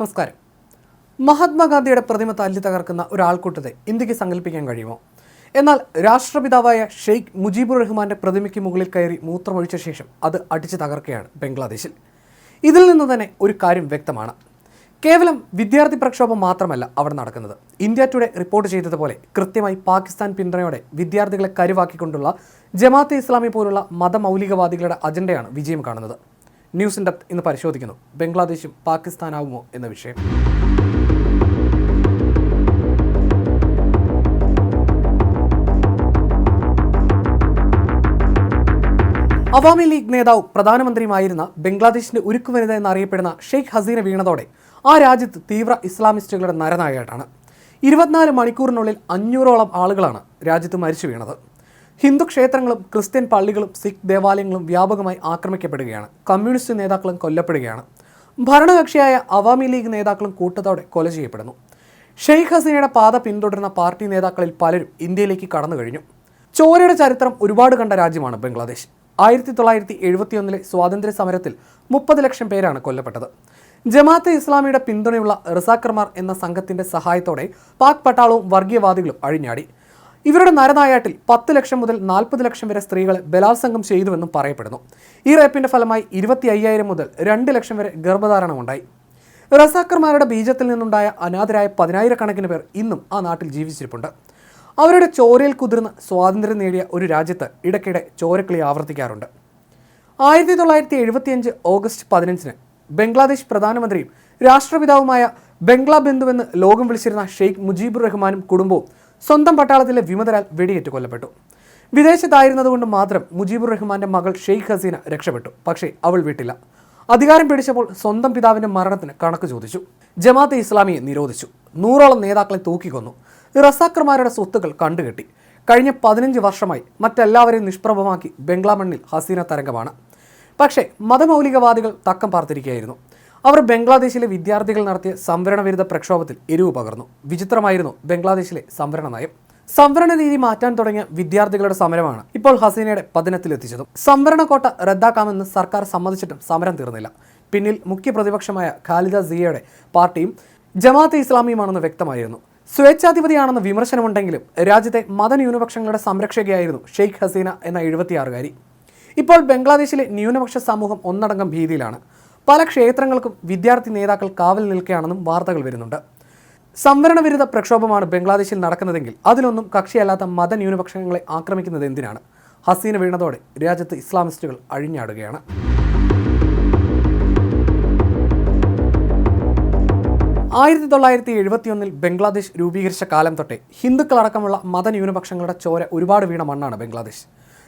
നമസ്കാരം. മഹാത്മാഗാന്ധിയുടെ പ്രതിമ തല്ലി തകർക്കുന്ന ഒരാൾക്കൂട്ടത്തെ ഇന്ത്യയ്ക്ക് സങ്കല്പിക്കാൻ കഴിയുമോ? എന്നാൽ രാഷ്ട്രപിതാവായ ഷെയ്ഖ് മുജീബുർ റഹ്മാന്റെ പ്രതിമയ്ക്ക് മുകളിൽ കയറി മൂത്രമൊഴിച്ച ശേഷം അത് അടിച്ചു തകർക്കുകയാണ് ബംഗ്ലാദേശിൽ. ഇതിൽ നിന്ന് തന്നെ ഒരു കാര്യം വ്യക്തമാണ്. കേവലം വിദ്യാർത്ഥി പ്രക്ഷോഭം മാത്രമല്ല അവിടെ നടക്കുന്നത്. ഇന്ത്യ ടുഡേ റിപ്പോർട്ട് ചെയ്തതുപോലെ കൃത്യമായി പാകിസ്ഥാൻ പിന്തുണയോടെ വിദ്യാർത്ഥികളെ കരുവാക്കിക്കൊണ്ടുള്ള ജമാഅത്തെ ഇസ്ലാമി പോലുള്ള മതമൗലികവാദികളുടെ അജണ്ടയാണ് വിജയം കാണുന്നത്. ന്യൂസ് ഇൻ ഡെപ്ത് ഇന്ന് പരിശോധിക്കുന്നു. ബംഗ്ലാദേശും പാകിസ്ഥാനാവുമോ എന്ന വിഷയം. അവാമി ലീഗ് നേതാവ് പ്രധാനമന്ത്രിയുമായിരുന്ന ബംഗ്ലാദേശിന്റെ ഉരുക്കു വനിത എന്നറിയപ്പെടുന്ന ഷെയ്ഖ് ഹസീന വീണതോടെ ആ രാജ്യത്ത് തീവ്ര ഇസ്ലാമിസ്റ്റുകളുടെ നരനായാട്ടാണ് ഇരുപത്തിനാല് മണിക്കൂറിനുള്ളിൽ അഞ്ഞൂറോളം ആളുകളാണ് രാജ്യത്ത് മരിച്ചു വീണത്. ഹിന്ദു ക്ഷേത്രങ്ങളും ക്രിസ്ത്യൻ പള്ളികളും സിഖ് ദേവാലയങ്ങളും വ്യാപകമായി ആക്രമിക്കപ്പെടുകയാണ്. കമ്മ്യൂണിസ്റ്റ് നേതാക്കളും കൊല്ലപ്പെടുകയാണ്. ഭരണകക്ഷിയായ അവാമി ലീഗ് നേതാക്കളും കൂട്ടത്തോടെ കൊല ചെയ്യപ്പെടുന്നു. ഷെയ്ഖ് ഹസീനയുടെ പാത പിന്തുടരുന്ന പാർട്ടി നേതാക്കളിൽ പലരും ഇന്ത്യയിലേക്ക് കടന്നു കഴിഞ്ഞു. ചോരയുടെ ചരിത്രം ഒരുപാട് കണ്ട രാജ്യമാണ് ബംഗ്ലാദേശ്. ആയിരത്തി തൊള്ളായിരത്തി എഴുപത്തിയൊന്നിലെ സ്വാതന്ത്ര്യ സമരത്തിൽ മുപ്പത് ലക്ഷം പേരാണ് കൊല്ലപ്പെട്ടത്. ജമാഅത്തെ ഇസ്ലാമിയുടെ പിന്തുണയുള്ള റിസാക്കർമാർ എന്ന സംഘത്തിന്റെ സഹായത്തോടെ പാക് പട്ടാളവും വർഗീയവാദികളും അഴിഞ്ഞാടി. ഇവരുടെ നരനായാട്ടിൽ പത്ത് ലക്ഷം മുതൽ നാൽപ്പത് ലക്ഷം വരെ സ്ത്രീകളെ ബലാത്സംഗം ചെയ്തുവെന്നും പറയപ്പെടുന്നു. ഈ റേപ്പിന്റെ ഫലമായി ഇരുപത്തി അയ്യായിരം മുതൽ രണ്ട് ലക്ഷം വരെ ഗർഭധാരണമുണ്ടായി. റസാക്കർമാരുടെ ബീജത്തിൽ നിന്നുണ്ടായ അനാഥരായ പതിനായിരക്കണക്കിന് പേർ ഇന്നും ആ നാട്ടിൽ ജീവിച്ചിരിപ്പുണ്ട്. അവരുടെ ചോരയിൽ കുതിർന്ന് സ്വാതന്ത്ര്യം നേടിയ ഒരു രാജ്യത്ത് ഇടയ്ക്കിടെ ചോരക്കളി ആവർത്തിക്കാറുണ്ട്. ആയിരത്തി തൊള്ളായിരത്തി എഴുപത്തിയഞ്ച് ഓഗസ്റ്റ് പതിനഞ്ചിന് ബംഗ്ലാദേശ് പ്രധാനമന്ത്രിയും രാഷ്ട്രപിതാവുമായ ബംഗ്ലാ ബന്ധുവെന്ന് ലോകം വിളിച്ചിരുന്ന ഷെയ്ഖ് മുജീബുർ റഹ്മാനും കുടുംബവും സ്വന്തം പട്ടാളത്തിലെ വിമതരാൽ വെടിയേറ്റ് കൊല്ലപ്പെട്ടു. വിദേശത്തായിരുന്നതുകൊണ്ട് മാത്രം മുജീബുർ റഹ്മാന്റെ മകൾ ഷെയ്ഖ് ഹസീന രക്ഷപ്പെട്ടു. പക്ഷേ അവൾ വിട്ടില്ല. അധികാരം പിടിച്ചപ്പോൾ സ്വന്തം പിതാവിന്റെ മരണത്തിന് കണക്ക് ചോദിച്ചു. ജമാഅത്തെ ഇസ്ലാമിയെ നിരോധിച്ചു. നൂറോളം നേതാക്കളെ തൂക്കിക്കൊന്നു. റസാക്കർമാരുടെ സ്വത്തുക്കൾ കണ്ടുകെട്ടി. കഴിഞ്ഞ പതിനഞ്ച് വർഷമായി മറ്റെല്ലാവരെയും നിഷ്പ്രഭമാക്കി ബംഗ്ലാമണ്ണിൽ ഹസീന തരംഗമാണ്. പക്ഷേ മതമൗലികവാദികൾ തക്കം പാർത്തിരിക്കുകയായിരുന്നു. അവർ ബംഗ്ലാദേശിലെ വിദ്യാർത്ഥികൾ നടത്തിയ സംവരണ വിരുദ്ധ പ്രക്ഷോഭത്തിൽ എരിവ് പകർന്നു. വിചിത്രമായിരുന്നു ബംഗ്ലാദേശിലെ സംവരണ നയം. സംവരണ രീതി മാറ്റാൻ തുടങ്ങിയ വിദ്യാർത്ഥികളുടെ സമരമാണ് ഇപ്പോൾ ഹസീനയുടെ പതിനത്തിലെത്തിച്ചതും. സംവരണ കോട്ട റദ്ദാക്കാമെന്ന് സർക്കാർ സമ്മതിച്ചിട്ടും സമരം തീർന്നില്ല. പിന്നിൽ മുഖ്യ പ്രതിപക്ഷമായ ഖാലിദ സിയയുടെ പാർട്ടിയും ജമാഅത്തെ ഇസ്ലാമിയുമാണെന്ന് വ്യക്തമായിരുന്നു. സ്വേച്ഛാധിപതിയാണെന്ന് വിമർശനമുണ്ടെങ്കിലും രാജ്യത്തെ മതന്യൂനപക്ഷങ്ങളുടെ സംരക്ഷകയായിരുന്നു ഷെയ്ഖ് ഹസീന എന്ന എഴുപത്തിയാറുകാരി. ഇപ്പോൾ ബംഗ്ലാദേശിലെ ന്യൂനപക്ഷ സമൂഹം ഒന്നടങ്കം ഭീതിയിലാണ്. പല ക്ഷേത്രങ്ങൾക്കും വിദ്യാർത്ഥി നേതാക്കൾ കാവൽ നിൽക്കുകയാണെന്നും വാർത്തകൾ വരുന്നുണ്ട്. സംവരണ വിരുദ്ധ പ്രക്ഷോഭമാണ് ബംഗ്ലാദേശിൽ നടക്കുന്നതെങ്കിൽ അതിലൊന്നും കക്ഷിയല്ലാത്ത മതന്യൂനപക്ഷങ്ങളെ ആക്രമിക്കുന്നത് എന്തിനാണ്? ഹസീന വീണതോടെ രാജ്യത്ത് ഇസ്ലാമിസ്റ്റുകൾ അഴിഞ്ഞാടുകയാണ്. ആയിരത്തി തൊള്ളായിരത്തി എഴുപത്തിയൊന്നിൽ ബംഗ്ലാദേശ് രൂപീകരിച്ച കാലം തൊട്ടേ ഹിന്ദുക്കളടക്കമുള്ള മതന്യൂനപക്ഷങ്ങളുടെ ചോര ഒരുപാട് വീണ മണ്ണാണ് ബംഗ്ലാദേശ്.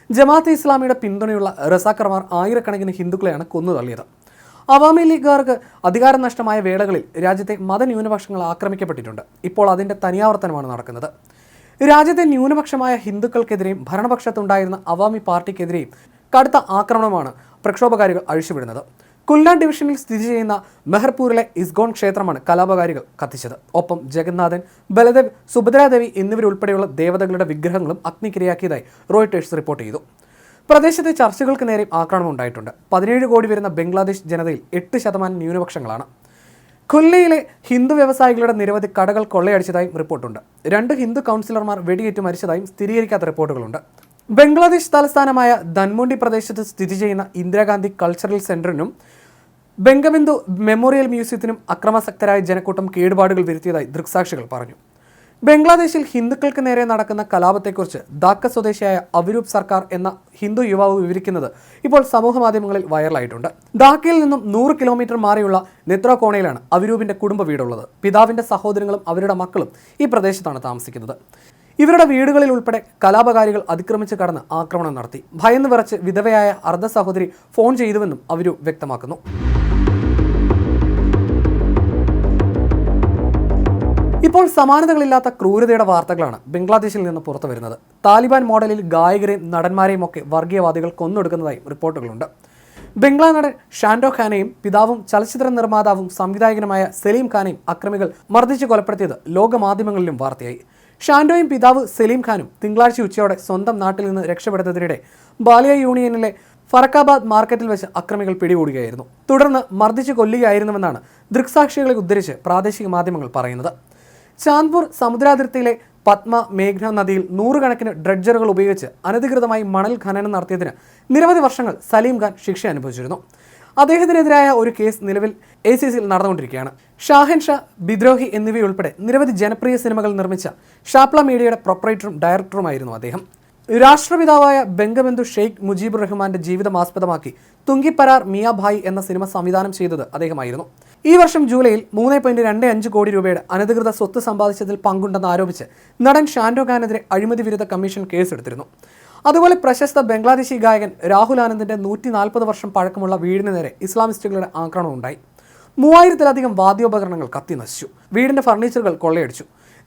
ജമാഅത്തെ ഇസ്ലാമിയുടെ പിന്തുണയുള്ള റസാക്കർമാർ ആയിരക്കണക്കിന് ഹിന്ദുക്കളെയാണ് കൊന്നു തള്ളിയത്. അവാമി ലീഗുകാർക്ക് അധികാരം നഷ്ടമായ വേളകളിൽ രാജ്യത്തെ മതന്യൂനപക്ഷങ്ങൾ ആക്രമിക്കപ്പെട്ടിട്ടുണ്ട്. ഇപ്പോൾ അതിന്റെ തനിയാവർത്തനമാണ് നടക്കുന്നത്. രാജ്യത്തെ ന്യൂനപക്ഷമായ ഹിന്ദുക്കൾക്കെതിരെയും ഭരണപക്ഷത്തുണ്ടായിരുന്ന അവാമി പാർട്ടിക്കെതിരെയും കടുത്ത ആക്രമണമാണ് പ്രക്ഷോഭകാരികൾ അഴിച്ചുവിടുന്നത്. കുൽനാൻ ഡിവിഷനിൽ സ്ഥിതി ചെയ്യുന്ന മെഹർപൂരിലെ ഇസ്ഗോൺ ക്ഷേത്രമാണ് കലാപകാരികൾ കത്തിച്ചത്. ഒപ്പം ജഗന്നാഥൻ ബലദേവ് സുഭദ്രാദേവി എന്നിവരുൾപ്പെടെയുള്ള ദേവതകളുടെ വിഗ്രഹങ്ങളും അഗ്നിക്കിരയാക്കിയതായി റോയിട്ടേഴ്സ് റിപ്പോർട്ട് ചെയ്തു. പ്രദേശത്തെ ചർച്ചകൾക്ക് നേരെ ആക്രമണം ഉണ്ടായിട്ടുണ്ട്. പതിനേഴ് കോടി വരുന്ന ബംഗ്ലാദേശ് ജനതയിൽ എട്ട് ശതമാനം ന്യൂനപക്ഷങ്ങളാണ്. ഖുല്ലയിലെ ഹിന്ദു വ്യവസായികളുടെ നിരവധി കടകൾ കൊള്ളയടിച്ചതായും റിപ്പോർട്ടുണ്ട്. രണ്ട് ഹിന്ദു കൗൺസിലർമാർ വെടിയേറ്റ് മരിച്ചതായും സ്ഥിരീകരിക്കാത്ത റിപ്പോർട്ടുകളുണ്ട്. ബംഗ്ലാദേശ് തലസ്ഥാനമായ ധൻമുണ്ടി പ്രദേശത്ത് സ്ഥിതി ചെയ്യുന്ന ഇന്ദിരാഗാന്ധി കൾച്ചറൽ സെന്ററിനും ബംഗബിന്ദു മെമ്മോറിയൽ മ്യൂസിയത്തിനും അക്രമാസക്തരായ ജനക്കൂട്ടം കേടുപാടുകൾ വരുത്തിയതായി ദൃക്സാക്ഷികൾ പറഞ്ഞു. ബംഗ്ലാദേശിൽ ഹിന്ദുക്കൾക്ക് നേരെ നടക്കുന്ന കലാപത്തെക്കുറിച്ച് ധാക്ക സ്വദേശിയായ അവരൂപ് സർക്കാർ എന്ന ഹിന്ദു യുവാവ് വിവരിക്കുന്നത് ഇപ്പോൾ സമൂഹ മാധ്യമങ്ങളിൽ വൈറലായിട്ടുണ്ട്. ധാക്കയിൽ നിന്നും നൂറ് കിലോമീറ്റർ മാറിയുള്ള നെത്രോകോണയിലാണ് അവിരൂപിന്റെ കുടുംബ വീടുള്ളത്. പിതാവിന്റെ സഹോദരങ്ങളും അവരുടെ മക്കളും ഈ പ്രദേശത്താണ് താമസിക്കുന്നത്. ഇവരുടെ വീടുകളിൽ ഉൾപ്പെടെ കലാപകാരികൾ അതിക്രമിച്ച് കടന്ന് ആക്രമണം നടത്തി. ഭയന്ന് വിറച്ച് വിധവയായ അർദ്ധ സഹോദരി ഫോൺ ചെയ്തുവെന്നും അവരൂപ് വ്യക്തമാക്കുന്നു. ഇപ്പോൾ സമാനതകളില്ലാത്ത ക്രൂരതയുടെ വാർത്തകളാണ് ബംഗ്ലാദേശിൽ നിന്ന് പുറത്തു വരുന്നത്. താലിബാൻ മോഡലിൽ ഗായകരെയും നടന്മാരെയും ഒക്കെ വർഗീയവാദികൾ കൊന്നൊടുക്കുന്നതായും റിപ്പോർട്ടുകളുണ്ട്. ബംഗ്ലാ നടൻ ഷാൻഡോ ഖാനെയും പിതാവും ചലച്ചിത്ര നിർമ്മാതാവും സംവിധായകനുമായ സലീം ഖാനെയും അക്രമികൾ മർദ്ദിച്ച് കൊലപ്പെടുത്തിയത് ലോകമാധ്യമങ്ങളിലും വാർത്തയായി. ഷാൻഡോയും പിതാവ് സലീം ഖാനും തിങ്കളാഴ്ച ഉച്ചയോടെ സ്വന്തം നാട്ടിൽ നിന്ന് രക്ഷപ്പെടുന്നതിനിടെ ബാലിയ യൂണിയനിലെ ഫറക്കാബാദ് മാർക്കറ്റിൽ വെച്ച് അക്രമികൾ പിടികൂടുകയായിരുന്നു. തുടർന്ന് മർദ്ദിച്ച് കൊല്ലുകയായിരുന്നുവെന്നാണ് ദൃക്സാക്ഷികളെ ഉദ്ധരിച്ച് പ്രാദേശിക മാധ്യമങ്ങൾ പറയുന്നത്. ചാന്ദ്പൂർ സമുദ്രാതിർത്തിയിലെ പത്മ മേഘ്ന നദിയിൽ നൂറുകണക്കിന് ഡ്രഡ്ജറുകൾ ഉപയോഗിച്ച് അനധികൃതമായി മണൽ ഖനനം നടത്തിയതിന് നിരവധി വർഷങ്ങൾ സലീം ഖാൻ ശിക്ഷ അനുഭവിച്ചിരുന്നു. അദ്ദേഹത്തിനെതിരായ ഒരു കേസ് നിലവിൽ എ സി സിയിൽ നടന്നുകൊണ്ടിരിക്കുകയാണ്. ഷാഹിൻ ഷാ ബിദ്രോഹി എന്നിവയുൾപ്പെടെ നിരവധി ജനപ്രിയ സിനിമകൾ നിർമ്മിച്ച ഷാപ്ല മീഡിയയുടെ പ്രൊപ്പറേറ്ററും ഡയറക്ടറുമായിരുന്നു അദ്ദേഹം. രാഷ്ട്രപിതാവായ ബംഗബന്ധു ഷെയ്ഖ് മുജീബ് റഹ്മാന്റെ ജീവിതം ആസ്പദമാക്കി തുങ്കിപ്പരാർ മിയാഭായ് എന്ന സിനിമ സംവിധാനം ചെയ്തത് അദ്ദേഹമായിരുന്നു. ഈ വർഷം ജൂലൈയിൽ മൂന്ന് പോയിന്റ് രണ്ട് അഞ്ച് കോടി രൂപയുടെ അനധികൃത സ്വത്ത് സമ്പാദിച്ചതിൽ പങ്കുണ്ടെന്ന് ആരോപിച്ച് നടൻ ഷാൻഡോ ഖാനെതിരെ അഴിമതി വിരുദ്ധ കമ്മീഷൻ കേസെടുത്തിരുന്നു. അതുപോലെ പ്രശസ്ത ബംഗ്ലാദേശി ഗായകൻ രാഹുൽ ആനന്ദിന്റെ നൂറ്റി നാൽപ്പത് വർഷം പഴക്കമുള്ള വീടിന് നേരെ ഇസ്ലാമിസ്റ്റുകളുടെ ആക്രമണം ഉണ്ടായി മൂവായിരത്തിലധികം വാദ്യോപകരണങ്ങൾ കത്തി നശിച്ചു. വീടിന്റെ ഫർണിച്ചറുകൾ കൊള്ളയടിച്ചു.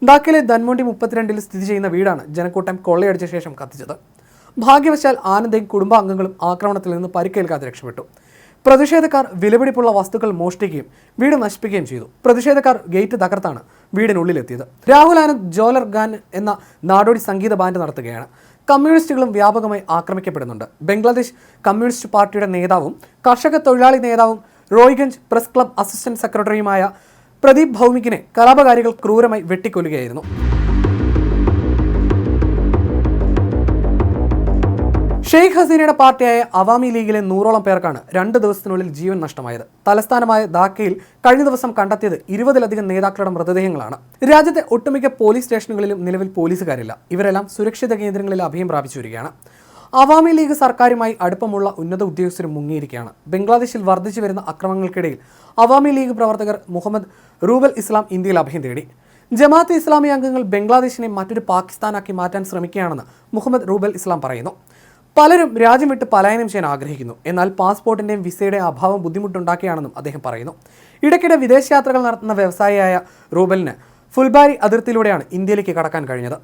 ധാക്കയിലെ ധൻമുണ്ടി മുപ്പത്തിരണ്ടിൽ സ്ഥിതി ചെയ്യുന്ന വീടാണ് ജനക്കൂട്ടം കൊള്ളയടിച്ച ശേഷം കത്തിച്ചത്. ഭാഗ്യവശാൽ ആനന്ദയും കുടുംബാംഗങ്ങളും ആക്രമണത്തിൽ നിന്ന് പരിക്കേൽക്കാതെ രക്ഷപ്പെട്ടു. പ്രതിഷേധക്കാർ വിലപിടിപ്പുള്ള വസ്തുക്കൾ മോഷ്ടിക്കുകയും വീട് നശിപ്പിക്കുകയും ചെയ്തു. പ്രതിഷേധക്കാർ ഗേറ്റ് തകർത്താണ് വീടിനുള്ളിലെത്തിയത്. രാഹുൽ ആനന്ദ് ജോലർ ഗാൻ എന്ന നാടോടി സംഗീത ബാൻഡ് നടത്തുകയാണ്. കമ്മ്യൂണിസ്റ്റുകളും വ്യാപകമായി ആക്രമിക്കപ്പെടുന്നുണ്ട്. ബംഗ്ലാദേശ് കമ്മ്യൂണിസ്റ്റ് പാർട്ടിയുടെ നേതാവും കർഷക തൊഴിലാളി നേതാവും റോയ്ഗഞ്ച് പ്രസ് ക്ലബ് അസിസ്റ്റന്റ് സെക്രട്ടറിയുമായ പ്രദീപ് ഭൗമികിനെ കലാപകാരികൾ ക്രൂരമായി വെട്ടിക്കൊല്ലുകയായിരുന്നു. ഷെയ്ഖ് ഹസീനയുടെ പാർട്ടിയായ അവാമി ലീഗിലെ നൂറോളം പേർക്കാണ് രണ്ട് ദിവസത്തിനുള്ളിൽ ജീവൻ നഷ്ടമായത്. തലസ്ഥാനമായ ധാക്കയിൽ കഴിഞ്ഞ ദിവസം കണ്ടെത്തിയത് ഇരുപതിലധികം നേതാക്കളുടെ മൃതദേഹങ്ങളാണ്. രാജ്യത്തെ ഒട്ടുമിക്ക പോലീസ് സ്റ്റേഷനുകളിലും നിലവിൽ പോലീസുകാരില്ല. ഇവരെല്ലാം സുരക്ഷിത കേന്ദ്രങ്ങളിൽ അഭയം പ്രാപിച്ചു വരികയാണ്. അവാമി ലീഗ് സർക്കാരുമായി അടുപ്പമുള്ള ഉന്നത ഉദ്യോഗസ്ഥരും മുങ്ങിയിരിക്കുകയാണ്. ബംഗ്ലാദേശിൽ വർദ്ധിച്ചു വരുന്ന അക്രമങ്ങൾക്കിടയിൽ അവാമി ലീഗ് പ്രവർത്തകർ മുഹമ്മദ് റൂബൽ ഇസ്ലാം ഇന്ത്യയിൽ അഭയം തേടി. ജമാഅത്ത് ഇസ്ലാമി അംഗങ്ങൾ ബംഗ്ലാദേശിനെ മറ്റൊരു പാകിസ്ഥാനാക്കി മാറ്റാൻ ശ്രമിക്കുകയാണെന്ന് മുഹമ്മദ് റൂബൽ ഇസ്ലാം പറയുന്നു. പലരും രാജ്യം വിട്ട് പലായനം ചെയ്യാൻ ആഗ്രഹിക്കുന്നു. എന്നാൽ പാസ്പോർട്ടിന്റെയും വിസയുടെയും അഭാവം ബുദ്ധിമുട്ടുണ്ടാക്കിയാണെന്നും അദ്ദേഹം പറയുന്നു. ഇടയ്ക്കിടെ വിദേശയാത്രകൾ നടത്തുന്ന വ്യവസായിയായ റൂബലിന് ഫുൽബാരി അതിർത്തിയിലൂടെയാണ് ഇന്ത്യയിലേക്ക് കടക്കാൻ കഴിഞ്ഞത്.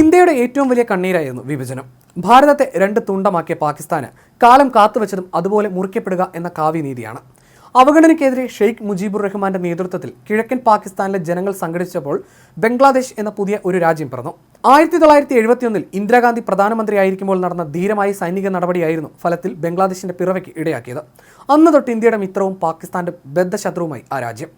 ഇന്ത്യയുടെ ഏറ്റവും വലിയ കണ്ണീരായിരുന്നു വിഭജനം. ഭാരതത്തെ രണ്ട് തുണ്ടമാക്കിയ പാകിസ്ഥാന് കാലം കാത്തുവച്ചതും അതുപോലെ മുറിക്കപ്പെടുക എന്ന കാവ്യനീതിയാണ്. അവഗണനയ്ക്കെതിരെ ഷെയ്ഖ് മുജീബുർ റഹ്മാന്റെ നേതൃത്വത്തിൽ കിഴക്കൻ പാകിസ്ഥാനിലെ ജനങ്ങൾ സംഘടിച്ചപ്പോൾ ബംഗ്ലാദേശ് എന്ന പുതിയ ഒരു രാജ്യം പിറന്നു. ആയിരത്തി തൊള്ളായിരത്തി എഴുപത്തിയൊന്നിൽ ഇന്ദിരാഗാന്ധി പ്രധാനമന്ത്രിയായിരിക്കുമ്പോൾ നടന്ന ധീരമായ സൈനിക നടപടിയായിരുന്നു ഫലത്തിൽ ബംഗ്ലാദേശിന്റെ പിറവയ്ക്ക് ഇടയാക്കിയത്. അന്ന് തൊട്ട് ഇന്ത്യയുടെ മിത്രവും പാകിസ്ഥാന്റെ ബദ്ധശത്രുവുമായി ആ രാജ്യം.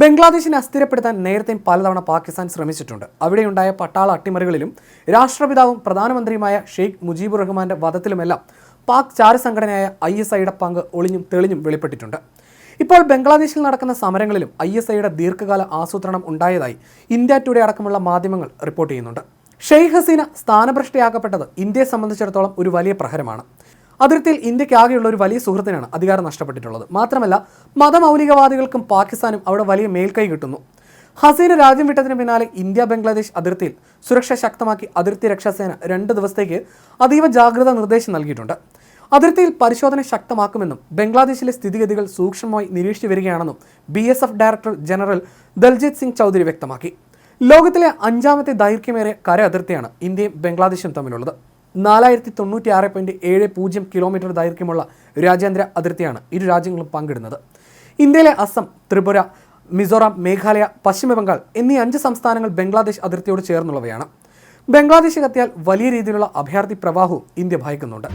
ബംഗ്ലാദേശിനെ അസ്ഥിരപ്പെടുത്താൻ നേരത്തെയും പലതവണ പാകിസ്ഥാൻ ശ്രമിച്ചിട്ടുണ്ട്. അവിടെയുണ്ടായ പട്ടാള അട്ടിമറികളിലും രാഷ്ട്രപിതാവും പ്രധാനമന്ത്രിയുമായ ഷെയ്ഖ് മുജീബുർ റഹ്മാന്റെ വധത്തിലുമെല്ലാം പാക് ചാരസംഘടനയായ ഐ എസ് ഐയുടെ പങ്ക് ഒളിഞ്ഞും തെളിഞ്ഞും വെളിപ്പെട്ടിട്ടുണ്ട്. ഇപ്പോൾ ബംഗ്ലാദേശിൽ നടക്കുന്ന സമരങ്ങളിലും ഐ എസ് ഐയുടെ ദീർഘകാല ആസൂത്രണം ഉണ്ടായതായി ഇന്ത്യ ടുഡേ അടക്കമുള്ള മാധ്യമങ്ങൾ റിപ്പോർട്ട് ചെയ്യുന്നുണ്ട്. ഷെയ്ഖ് ഹസീന സ്ഥാനഭ്രഷ്ടയാക്കപ്പെട്ടത് ഇന്ത്യയെ സംബന്ധിച്ചിടത്തോളം ഒരു വലിയ പ്രഹരമാണ്. അതിർത്തിയിൽ ഇന്ത്യക്കാകെയുള്ള ഒരു വലിയ സുഹൃത്തിനാണ് അധികാരം നഷ്ടപ്പെട്ടിട്ടുള്ളത്. മാത്രമല്ല മതമൗലികവാദികൾക്കും പാകിസ്ഥാനും അവിടെ വലിയ മേൽക്കൈ കിട്ടുന്നു. ഹസീന രാജ്യം വിട്ടതിന് പിന്നാലെ ഇന്ത്യ ബംഗ്ലാദേശ് അതിർത്തിയിൽ സുരക്ഷ ശക്തമാക്കി അതിർത്തി രക്ഷാസേന രണ്ട് ദിവസത്തേക്ക് അതീവ ജാഗ്രതാ നിർദ്ദേശം നൽകിയിട്ടുണ്ട്. അതിർത്തിയിൽ പരിശോധന ശക്തമാക്കുമെന്നും ബംഗ്ലാദേശിലെ സ്ഥിതിഗതികൾ സൂക്ഷ്മമായി നിരീക്ഷിച്ചു വരികയാണെന്നും B S F director general Daljit Singh Chaudhary വ്യക്തമാക്കി. ലോകത്തിലെ അഞ്ചാമത്തെ ദൈർഘ്യമേറിയ കര അതിർത്തിയാണ് ഇന്ത്യയും ബംഗ്ലാദേശും തമ്മിലുള്ളത്. നാലായിരത്തി തൊണ്ണൂറ്റി ആറ് പോയിന്റ് ഏഴ് പൂജ്യം കിലോമീറ്റർ ദൈർഘ്യമുള്ള രാജ്യാന്തര അതിർത്തിയാണ് ഇരു രാജ്യങ്ങളും പങ്കിടുന്നത്. ഇന്ത്യയിലെ അസം ത്രിപുര മിസോറാം മേഘാലയ പശ്ചിമ ബംഗാൾ എന്നീ അഞ്ച് സംസ്ഥാനങ്ങൾ ബംഗ്ലാദേശ് അതിർത്തിയോട് ചേർന്നുള്ളവയാണ്. ബംഗ്ലാദേശ് കത്തിയാൽ വലിയ രീതിയിലുള്ള അഭയാർത്ഥി പ്രവാഹവും ഇന്ത്യ ഭയക്കുന്നുണ്ട്.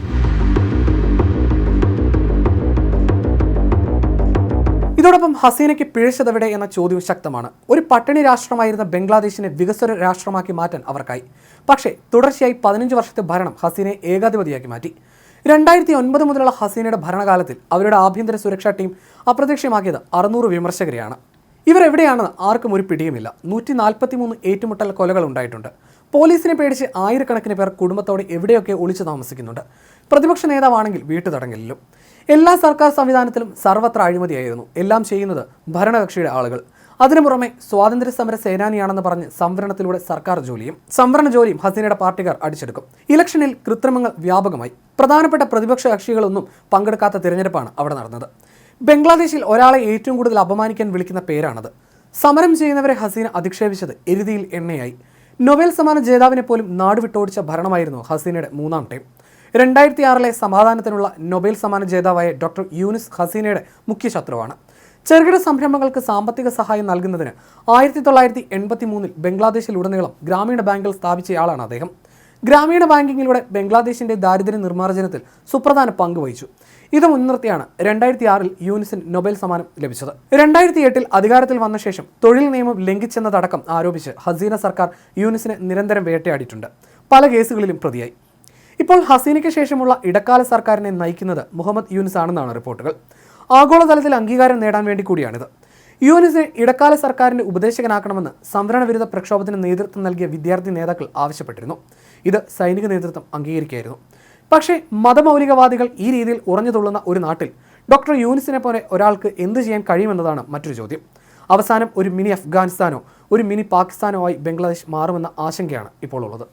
ഇതോടൊപ്പം ഹസീനയ്ക്ക് പിഴച്ചതെവിടെ എന്ന ചോദ്യം ശക്തമാണ്. ഒരു പട്ടിണി രാഷ്ട്രമായിരുന്ന ബംഗ്ലാദേശിനെ വികസ്വര രാഷ്ട്രമാക്കി മാറ്റാൻ അവർക്കായി. പക്ഷേ തുടർച്ചയായി പതിനഞ്ച് വർഷത്തെ ഭരണം ഹസീനയെ ഏകാധിപതിയാക്കി മാറ്റി. രണ്ടായിരത്തി ഒൻപത് മുതലുള്ള ഹസീനയുടെ ഭരണകാലത്തിൽ അവരുടെ ആഭ്യന്തര സുരക്ഷാ ടീം അപ്രത്യക്ഷമാക്കിയത് അറുന്നൂറ് വിമർശകരെയാണ്. ഇവരെവിടെയാണെന്ന് ആർക്കും ഒരു പിടിയുമില്ല. നൂറ്റി നാൽപ്പത്തി മൂന്ന് ഏറ്റുമുട്ടൽ കൊലകൾ ഉണ്ടായിട്ടുണ്ട്. പോലീസിനെ പേടിച്ച് ആയിരക്കണക്കിന് പേർ കുടുംബത്തോടെ എവിടെയൊക്കെ ഒളിച്ചു താമസിക്കുന്നുണ്ട്. പ്രതിപക്ഷ നേതാവാണെങ്കിൽ വീട്ടു വീട്ടുതടങ്കലിലും. എല്ലാ സർക്കാർ സംവിധാനത്തിലും സർവത്ര അഴിമതിയായിരുന്നു. എല്ലാം ചെയ്യുന്നത് ഭരണകക്ഷിയുടെ ആളുകൾ. അതിനു പുറമെ സ്വാതന്ത്ര്യ സമര സേനാനിയാണെന്ന് പറഞ്ഞ് സംവരണത്തിലൂടെ സർക്കാർ ജോലിയും സംവരണ ജോലിയും ഹസീനയുടെ പാർട്ടിക്കാർ അടിച്ചെടുക്കും. ഇലക്ഷനിൽ കൃത്രിമങ്ങൾ വ്യാപകമായി. പ്രധാനപ്പെട്ട പ്രതിപക്ഷ കക്ഷികളൊന്നും പങ്കെടുക്കാത്ത തിരഞ്ഞെടുപ്പാണ് അവിടെ നടന്നത്. ബംഗ്ലാദേശിൽ ഒരാളെ ഏറ്റവും കൂടുതൽ അപമാനിക്കാൻ വിളിക്കുന്ന പേരാണത്. സമരം ചെയ്യുന്നവരെ ഹസീന അധിക്ഷേപിച്ചത് എരുതിയിൽ എണ്ണയായി. നൊബേൽ സമ്മാന ജേതാവിനെ പോലും നാടുവിട്ടോടിച്ച ഭരണമായിരുന്നു ഹസീനയുടെ മൂന്നാം ടൈം. രണ്ടായിരത്തി ആറിലെ സമാധാനത്തിനുള്ള നൊബേൽ സമ്മാന ജേതാവായ ഡോക്ടർ യൂനിസ് ഹസീനയുടെ മുഖ്യ ശത്രുവാണ്. ചെറുകിട സംരംഭങ്ങൾക്ക് സാമ്പത്തിക സഹായം നൽകുന്നതിന് ആയിരത്തി തൊള്ളായിരത്തി എൺപത്തി മൂന്നിൽ ബംഗ്ലാദേശിലുടനീളം ഗ്രാമീണ ബാങ്കുകൾ സ്ഥാപിച്ചയാളാണ് അദ്ദേഹം. ഗ്രാമീണ ബാങ്കിങ്ങിലൂടെ ബംഗ്ലാദേശിന്റെ ദാരിദ്ര്യ നിർമ്മാർജനത്തിൽ സുപ്രധാന പങ്ക് വഹിച്ചു. ഇത് മുൻനിർത്തിയാണ് രണ്ടായിരത്തി ആറിൽ യൂനിസിന് നൊബേൽ സമ്മാനം ലഭിച്ചത്. രണ്ടായിരത്തി എട്ടിൽ അധികാരത്തിൽ വന്ന ശേഷം തൊഴിൽ നിയമം ലംഘിച്ചെന്നതടക്കം ആരോപിച്ച് ഹസീന സർക്കാർ യൂനിസിനെ നിരന്തരം വേട്ടയാടിയിട്ടുണ്ട്. പല കേസുകളിലും പ്രതിയായി. ഇപ്പോൾ ഹസീനയ്ക്ക് ശേഷമുള്ള ഇടക്കാല സർക്കാരിനെ നയിക്കുന്നത് മുഹമ്മദ് യൂനിസ് ആണെന്നാണ് റിപ്പോർട്ടുകൾ. ആഗോളതലത്തിൽ അംഗീകാരം നേടാൻ വേണ്ടി കൂടിയാണിത്. യൂനിസിനെ ഇടക്കാല സർക്കാരിന്റെ ഉപദേശകനാക്കണമെന്ന് സംവരണ വിരുദ്ധ പ്രക്ഷോഭത്തിന് നേതൃത്വം നൽകിയ വിദ്യാർത്ഥി നേതാക്കൾ ആവശ്യപ്പെട്ടിരുന്നു. ഇത് സൈനിക നേതൃത്വം അംഗീകരിക്കുകയായിരുന്നു. പക്ഷേ മതമൗലികവാദികൾ ഈ രീതിയിൽ ഉറഞ്ഞു തുള്ളുന്ന ഒരു നാട്ടിൽ ഡോക്ടർ യൂനിസിനെ പോലെ ഒരാൾക്ക് എന്ത് ചെയ്യാൻ കഴിയുമെന്നതാണ് മറ്റൊരു ചോദ്യം. അവസാനം ഒരു മിനി അഫ്ഗാനിസ്ഥാനോ ഒരു മിനി പാകിസ്ഥാനോ ആയി ബംഗ്ലാദേശ് മാറുമെന്ന ആശങ്കയാണ് ഇപ്പോൾ ഉള്ളത്.